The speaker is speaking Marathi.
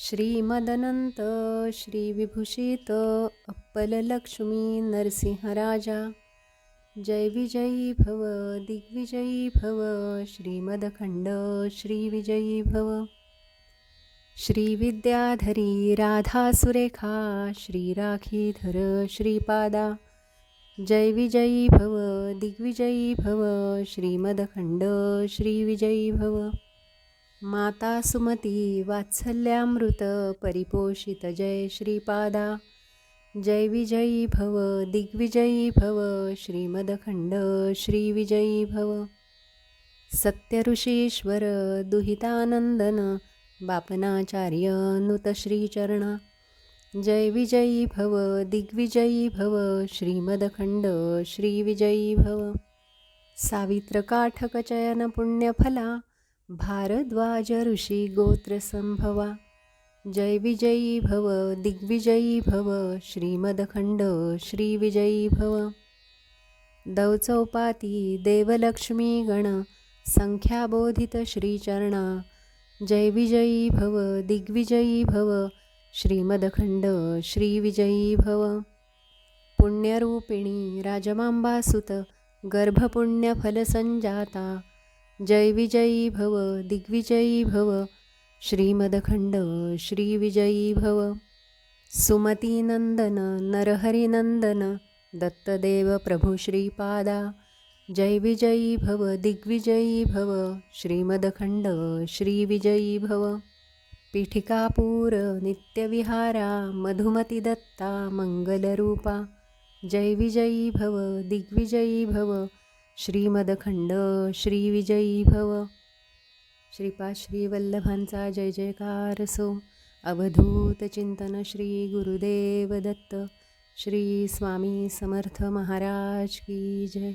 श्रीमदनंत श्रीविभूषित अप्पललक्ष्मी नरसिंहराजा। जय विजयी भव दिग्विजयी भव श्रीमदखंड श्रीविजयी भव। श्रीविद्याधरी राधा सुरेखा श्रीराखीधर श्रीपादा। जय विजयी भव दिग्विजयी भव श्रीमदखंड श्रीविजयी भव। माता सुमती वात्सल्यामृत परिपोषित जय श्रीपादा। जय विजयी भव दिग्विजयी भव श्रीमदखंड श्रीविजयी भव। सत्यऋषीश्वर दुहितानंदन बापनाचार्य नुतश्रीचरणा। जय विजयी भव दिग्विजयी भव श्रीमदखंड श्रीविजयी भव। सावित्रकाठकचयन पुण्यफला भारद्वाज ऋषी गोत्रसंभवा जय विजयी भव दिग्विजयी भव श्रीमदखंड श्रीविजयी भव। दवचौपाती देवलक्ष्मी गण संख्याबोधित श्रीचरणा। जय विजयी भव दिग्विजयी भव श्रीमदखंड श्रीविजयी भव। पुण्यरूपिणी राजमांबासुत गर्भपुण्यफलसंजाता। जय विजयी भव दिग्विजयी भव श्रीमदखंड श्रीविजयी भव। सुमतीनंदन नरहरिनंदन दत्तदेव प्रभुश्रीपादा श्रीपादा। जय विजयी भव दिग्विजयी भव श्रीमदखंड श्रीविजयी भव। पीठिकापूर नित्यविहारा मधुमती दत्ता मंगलरूपा। जय विजयी भव दिग्विजयी भव श्रीमदखंड श्रीविजयी भव श्रीपा श्रीवल्लभांचा जय जयकार सो। अवधूत चिंतन श्री गुरुदेव दत्त। श्री स्वामी समर्थ महाराज की जय।